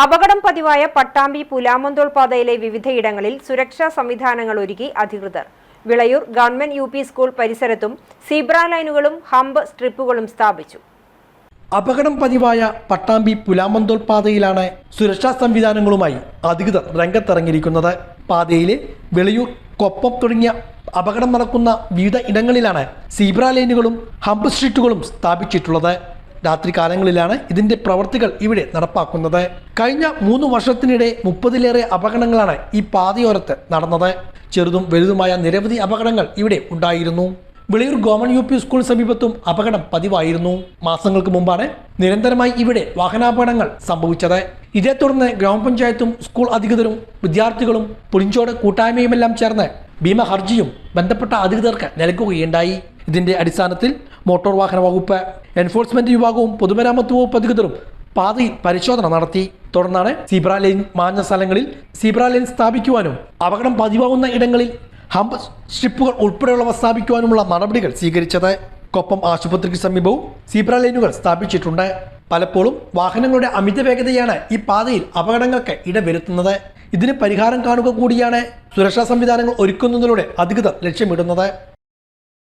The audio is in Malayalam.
അപകടം പതിവായ പട്ടാമ്പി പുലാമന്തോൾ പാതയിലെ വിവിധയിടങ്ങളിൽ സുരക്ഷാ സംവിധാനങ്ങൾ ഒരുക്കി അധികൃതർ. വിളയൂർ ഗവൺമെന്റ് യു സ്കൂൾ പരിസരത്തും സീബ്ര ലൈനുകളും ഹമ്പ് സ്ട്രിപ്പുകളും സ്ഥാപിച്ചു. അപകടം പതിവായ പട്ടാമ്പി പുലാമന്തോൾ പാതയിലാണ് സുരക്ഷാ സംവിധാനങ്ങളുമായി അധികൃതർ രംഗത്തിറങ്ങിയിരിക്കുന്നത്. പാതയിലെ വെളിയൂർ കൊപ്പം തുടങ്ങിയ അപകടം നടക്കുന്ന വിവിധ ഇടങ്ങളിലാണ് സീബ്ര ലൈനുകളും ഹമ്പ് സ്ട്രീറ്റുകളും സ്ഥാപിച്ചിട്ടുള്ളത്. രാത്രികാലങ്ങളിലാണ് ഇതിന്റെ പ്രവർത്തികൾ ഇവിടെ നടപ്പാക്കുന്നത്. കഴിഞ്ഞ മൂന്ന് വർഷത്തിനിടെ മുപ്പതിലേറെ അപകടങ്ങളാണ് ഈ പാതയോരത്ത് നടന്നത്. ചെറുതും വലുതുമായ നിരവധി അപകടങ്ങൾ ഇവിടെ ഉണ്ടായിരുന്നു. Vilayur government U P school സമീപത്തും അപകടം പതിവായിരുന്നു. മാസങ്ങൾക്ക് മുമ്പാണ് നിരന്തരമായി ഇവിടെ വാഹനാപകടങ്ങൾ സംഭവിച്ചത്. ഇതേ തുടർന്ന് ഗ്രാമപഞ്ചായത്തും സ്കൂൾ അധികൃതരും വിദ്യാർത്ഥികളും പുളിഞ്ചോട് കൂട്ടായ്മയുമെല്ലാം ചേർന്ന് ഭീമ ഹർജിയും ബന്ധപ്പെട്ട അധികൃതർക്ക് നൽകുകയുണ്ടായി. ഇതിന്റെ അടിസ്ഥാനത്തിൽ മോട്ടോർ വാഹന വകുപ്പ്. എൻഫോഴ്സ്മെന്റ് വിഭാഗവും പൊതുമരാമത്ത് വകുപ്പ് അധികൃതരും പാതയിൽ പരിശോധന നടത്തി. തുടർന്നാണ് സീബ്ര ലൈൻ മാഞ്ഞ സ്ഥലങ്ങളിൽ സീബ്ര ലൈൻ സ്ഥാപിക്കുവാനും അപകടം പതിവാകുന്ന ഇടങ്ങളിൽ ഹംപ് സ്ട്രിപ്പുകൾ ഉൾപ്പെടെയുള്ളവ സ്ഥാപിക്കുവാനുമുള്ള നടപടികൾ സ്വീകരിച്ചത്. കൊപ്പം ആശുപത്രിക്ക് സമീപവും സീബ്ര ലൈനുകൾ സ്ഥാപിച്ചിട്ടുണ്ട്. പലപ്പോഴും വാഹനങ്ങളുടെ അമിത വേഗതയാണ് ഈ പാതയിൽ അപകടങ്ങൾക്ക് ഇടവരുത്തുന്നത്. ഇതിന് പരിഹാരം കാണുക കൂടിയാണ് സുരക്ഷാ സംവിധാനങ്ങൾ ഒരുക്കുന്നതിലൂടെ അധികൃതർ ലക്ഷ്യമിടുന്നത്.